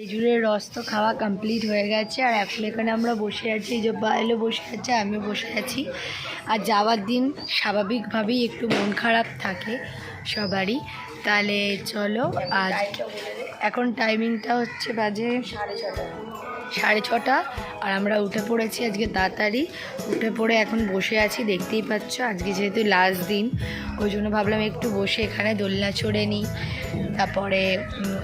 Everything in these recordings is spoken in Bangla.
খেজুরের রস তো খাওয়া কমপ্লিট হয়ে গেছে, আর এখন এখানে আমরা বসে আছি যে বাইলে বসে আছে, আমিও বসে আছি। আর যাওয়ার দিন স্বাভাবিকভাবেই একটু মন খারাপ থাকে সবারই। তাহলে চলো, আজ এখন টাইমিংটা হচ্ছে বাজে সাড়ে ছটা সাড়ে ছটা, আর আমরা উঠে পড়েছি আজকে তাড়াতাড়ি। উঠে পড়ে এখন বসে আছি, দেখতেই পাচ্ছ আজকে যেহেতু লাস্ট দিন, ওই জন্য ভাবলাম একটু বসে এখানে দোলনা চড়ে নিই। তারপরে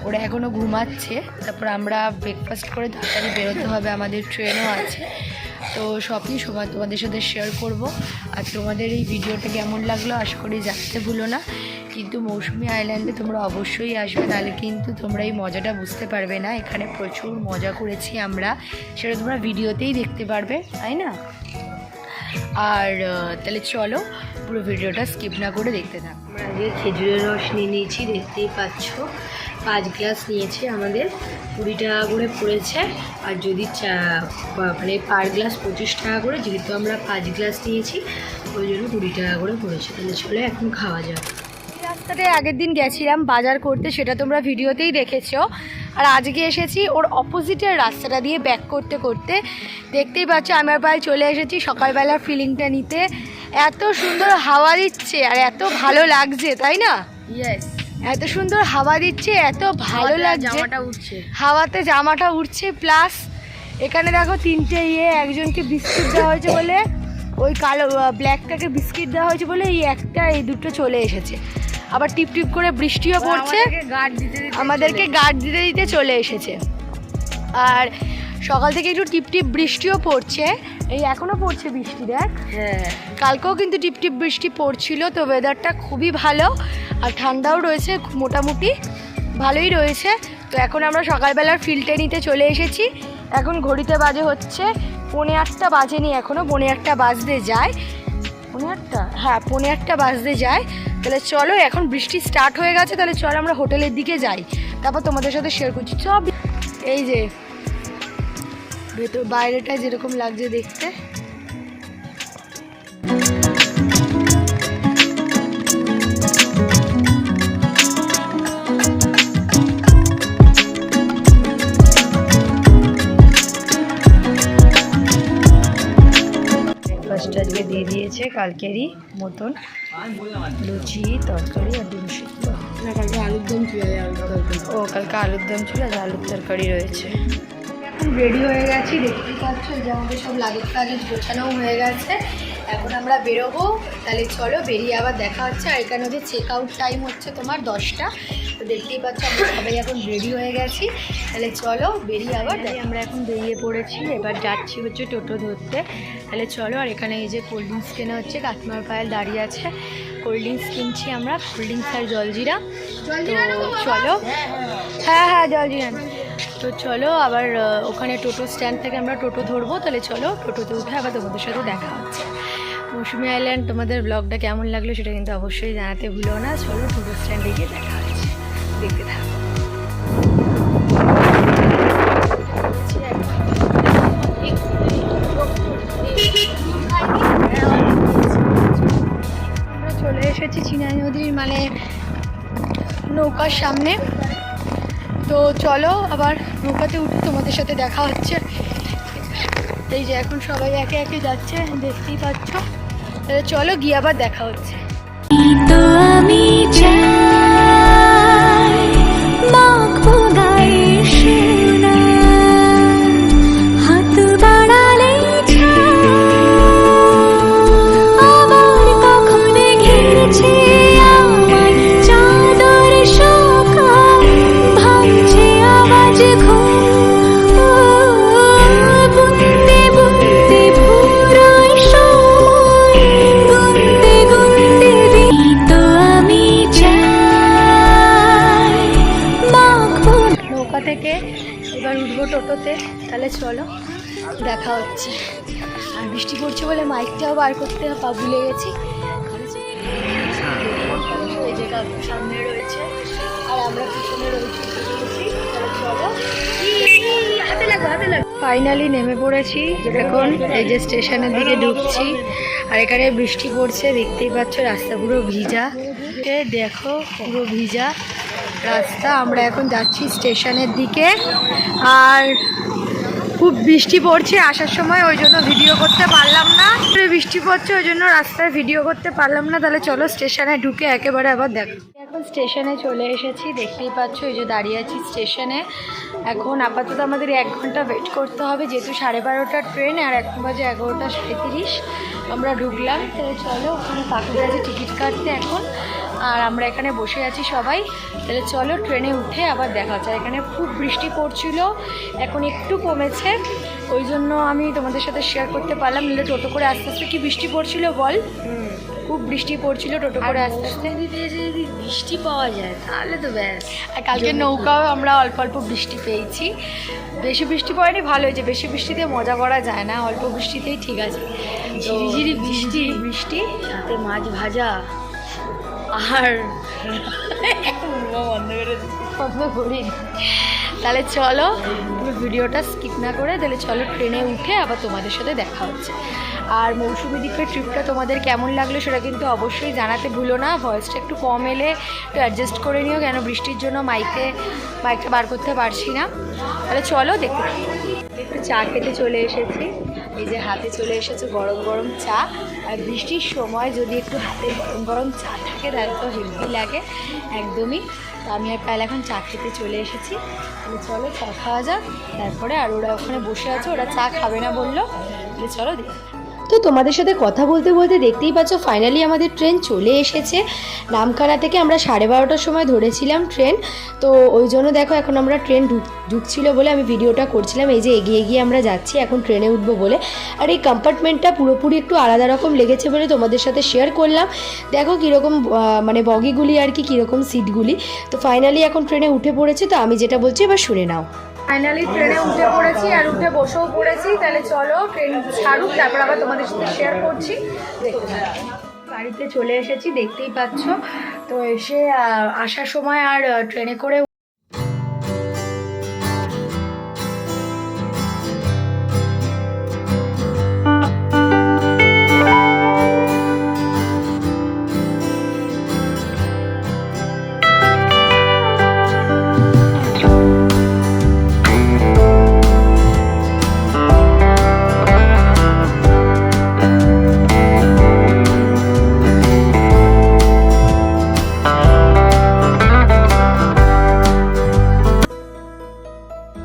ওরা এখনও ঘুমাচ্ছে, তারপর আমরা ব্রেকফাস্ট করে তাড়াতাড়ি বেরোতে হবে, আমাদের ট্রেনও আছে। তো সবই সময় তোমাদের সাথে শেয়ার করব। আর তোমাদের এই ভিডিওটা কেমন লাগল আশা করি জানতে ভুলো না। কিন্তু মৌসুমি আইল্যান্ডে তোমরা অবশ্যই আসবে, তাহলে কিন্তু তোমরা এই মজাটা বুঝতে পারবে না। এখানে প্রচুর মজা করেছি আমরা, সেটা তোমরা ভিডিওতেই দেখতে পারবে, তাই না? আর তাহলে চলো পুরো ভিডিওটা স্কিপ না করে দেখতে থাকো। আমরা আগে খেজুরের রস নিয়ে নিয়েছি, দেখতেই পাচ্ছ। পাঁচ গ্লাস নিয়েছি আমাদের কুড়ি টাকা করে পড়েছে। আর যদি চা মানে পার গ্লাস পঁচিশ টাকা করে, যেহেতু আমরা পাঁচ গ্লাস নিয়েছি, ওই জন্য কুড়ি টাকা করে পড়েছে। তাহলে চলো এখন খাওয়া যাবে রাস্তাটায় আগের দিন গেছিলাম বাজার করতে সেটা তোমরা ভিডিওতেই দেখেছ। আর আজকে এসেছি ওর অপোজিটের রাস্তাটা দিয়ে ব্যাক করতে করতে। দেখতেই পাচ্ছ আমার প্রায় চলে এসেছি সকালবেলার ফিলিংটা নিতে। এত সুন্দর হাওয়া দিচ্ছে আর এত ভালো লাগছে তাই না? ইয়েস এত সুন্দর হাওয়া দিচ্ছে এত ভালো লাগছে। জামাটা উঠছে হাওয়াতে জামাটা উঠছে প্লাস এখানে দেখো তিনটে ইয়ে একজনকে বিস্কুট দেওয়া হয়েছে বলে ওই কালো ব্ল্যাকটাকে বিস্কিট দেওয়া হয়েছে বলে এই একটা এই দুটো চলে এসেছে। আবার টিপ টিপ করে বৃষ্টিও পড়ছে। আমাদেরকে গার্ড দিতে দিতে চলে এসেছে। আর সকাল থেকে একটু টিপ টিপ বৃষ্টিও পড়ছে। এই এখনও পড়ছে বৃষ্টি দেখ। হ্যাঁ। কালকেও কিন্তু টিপ টিপ বৃষ্টি পড়ছিল তো ওয়েদারটা খুবই ভালো। আর ঠান্ডাও রয়েছে মোটামুটি ভালোই রয়েছে। তো এখন আমরা সকালবেলার ফিল্ডে নিতে চলে এসেছি। এখন ঘড়িতে বাজে হচ্ছে পৌনে আটটা বাজেনি এখনও পৌনে আটটা বাজতে যায়। পৌনে আটটা? হ্যাঁ পৌনে আটটা বাজতে যায়। তাহলে চলো, এখন বৃষ্টি স্টার্ট হয়ে গেছে, তাহলে চলো আমরা হোটেলের দিকে যাই। তারপর তোমাদের সাথে শেয়ার করছি। সব এই যে, ভেতর বাইরেটা যেরকম লাগছে দেখতে। আজকে দিয়ে দিয়েছে কালকেরই মতন। লুচি তরকারি আর ডিম সিদ্ধ। কালকে আলুর দম ছিল ও কালকে আলুর দম ছিল আজ আলুর তরকারি রয়েছে। রেডি হয়ে গেছি দেখতে পাচ্ছ যে আমাদের সব লাগেজ লাগেজ গোছানোও হয়ে গেছে। এখন আমরা বেরোবো তাহলে চলো বেরিয়ে আবার দেখা হচ্ছে। আর এখানে ওদের চেক আউট টাইম হচ্ছে তোমার দশটা। তো দেখতেই পাচ্ছ আমরা সবাই এখন রেডি হয়ে গেছি। তাহলে চলো বেরিয়ে আবার আমরা এখন বেরিয়ে পড়েছি এবার যাচ্ছি হচ্ছে টোটো ধরতে। তাহলে চলো আর এখানে এই যে কোল্ড ড্রিঙ্কস কেনা হচ্ছে কাকিমার পায়েল দাঁড়িয়ে আছে। কোল্ড ড্রিঙ্কস কিনছি আমরা কোল্ড ড্রিঙ্কস আর জলজিরা। তো চলো। হ্যাঁ হ্যাঁ জলজিরা তো চলো আবার ওখানে টোটো স্ট্যান্ড থেকে আমরা টোটো ধরবো। তাহলে চলো টোটোতে উঠে আবার তোমাদের সাথে দেখা হচ্ছে। মৌসুমি আইল্যান্ড, তোমাদের ব্লগটা কেমন লাগল সেটা কিন্তু অবশ্যই জানাতে ভুলো না। চলো টোটো স্ট্যান্ডে গিয়ে দেখা হচ্ছে। দেখতে থাকো। চলে এসেছি চিনাই নদীর মানে নৌকার সামনে। তো চলো আবার নৌকাতে উঠে তোমাদের সাথে দেখা হচ্ছে। এই যে এখন সবাই একে একে যাচ্ছে, দেখতেই পাচ্ছ। চলো গিয়ে আবার দেখা হচ্ছে। আমি চলো, দেখা হচ্ছে। আর বৃষ্টি পড়ছে বলে মাইকটাও বার করতে পা ভুলে গেছি। সামনে রয়েছে। আর আমরা পিছনে রয়েছি, ফাইনালি নেমে পড়েছি। এখন এই যে স্টেশনের দিকে ঢুকছি। আর এখানে বৃষ্টি পড়ছে, দেখতেই পাচ্ছ, রাস্তা পুরো ভিজা। দেখো, পুরো ভিজা রাস্তা। আমরা এখন যাচ্ছি স্টেশনের দিকে। আর খুব বৃষ্টি পড়ছে আসার সময়, ওই জন্য ভিডিও করতে পারলাম না। বৃষ্টি পড়ছে, ওই জন্য রাস্তায় ভিডিও করতে পারলাম না। তাহলে চলো স্টেশনে ঢুকে একেবারে আবার দেখো। এখন স্টেশনে চলে এসেছি, দেখতেই পাচ্ছ ওই যে দাঁড়িয়ে আছি স্টেশনে। এখন আপাতত আমাদের এক ঘণ্টা ওয়েট করতে হবে, যেহেতু সাড়ে বারোটার ট্রেন আর এখন বাজে এগারোটা সাঁত্রিশ আমরা ঢুকলাম, তাহলে চলো ওখানে কাকুর কাছে টিকিট কাটতে এখন। আর আমরা এখানে বসে আছি সবাই। তাহলে চলো ট্রেনে উঠে আবার দেখা যায় এখানে খুব বৃষ্টি পড়ছিল এখন একটু কমেছে। ওই জন্য আমি তোমাদের সাথে শেয়ার করতে পারলাম। নাহলে টোটো করে আস্তে আস্তে কি বৃষ্টি পড়ছিল বল? খুব বৃষ্টি পড়ছিল টোটো করে আস্তে আস্তে। যদি বৃষ্টি পাওয়া যায় তাহলে তো ব্যাস। আর কালকে নৌকাও আমরা অল্প অল্প বৃষ্টি পেয়েছি। বেশি বৃষ্টি পড়েনি ভালো হয়েছে বেশি বৃষ্টিতে মজা করা যায় না অল্প বৃষ্টিতেই ঠিক আছে। ঝিরিঝিরি বৃষ্টি। বৃষ্টি। সাথে মাছ ভাজা। আর তাহলে চলো তুমি ভিডিওটা স্কিপ না করে, তাহলে চলো ট্রেনে উঠে আবার তোমাদের সাথে দেখা হচ্ছে। আর মৌসুমি দ্বীপের ট্রিপটা তোমাদের কেমন লাগল সেটা কিন্তু অবশ্যই জানাতে ভুলো না। ভয়েসটা একটু কম এলে একটু অ্যাডজাস্ট করে নিও, কেন বৃষ্টির জন্য মাইকে মাইকটা বার করতে পারছি না। তাহলে চলো, দেখতে একটু চা খেতে চলে এসেছি। এই যে হাতে চলে এসেছে গরম গরম চা। আর বৃষ্টির সময় যদি একটু হাতে গরম গরম চা থাকে, তাহলে তো হেলদি লাগে। একদমই। তো আমি আর পাইলে এখন চা খেতে চলে এসেছি। চলো চা খাওয়া যাক। তারপরে আর ওরা ওখানে বসে আছে, ওরা চা খাবে না বলল। চলো তো তোমাদের সাথে কথা বলতে বলতে দেখতেই পাচ্ছ ফাইনালি আমাদের ট্রেন চলে এসেছে। নামখানা থেকে আমরা সাড়ে বারোটার সময় ধরেছিলাম ট্রেন তো ওই জন্য দেখো এখন আমরা ট্রেন ঢুক, ঢুকছিল বলে আমি ভিডিওটা করছিলাম। এই যে এগিয়ে এগিয়ে আমরা যাচ্ছি, এখন ট্রেনে উঠবো বলে। আর এই কম্পার্টমেন্টটা পুরোপুরি একটু আলাদা রকম লেগেছে বলে তোমাদের সাথে শেয়ার করলাম। দেখো কীরকম মানে বগিগুলি আর কি, কীরকম সিটগুলি তো ফাইনালি এখন ট্রেনে উঠে পড়েছে, তো আমি যেটা বলছি এবার শুনে নাও। ফাইনালি ট্রেনে উঠে পড়েছি আর উঠে বসেও পড়েছি। তাহলে চলো ট্রেন ছাড়ুক, তারপর আবার তোমাদের সাথে শেয়ার করছি। বাড়িতে চলে এসেছি, দেখতেই পাচ্ছ। তো এসে আসার সময় আর ট্রেনে করে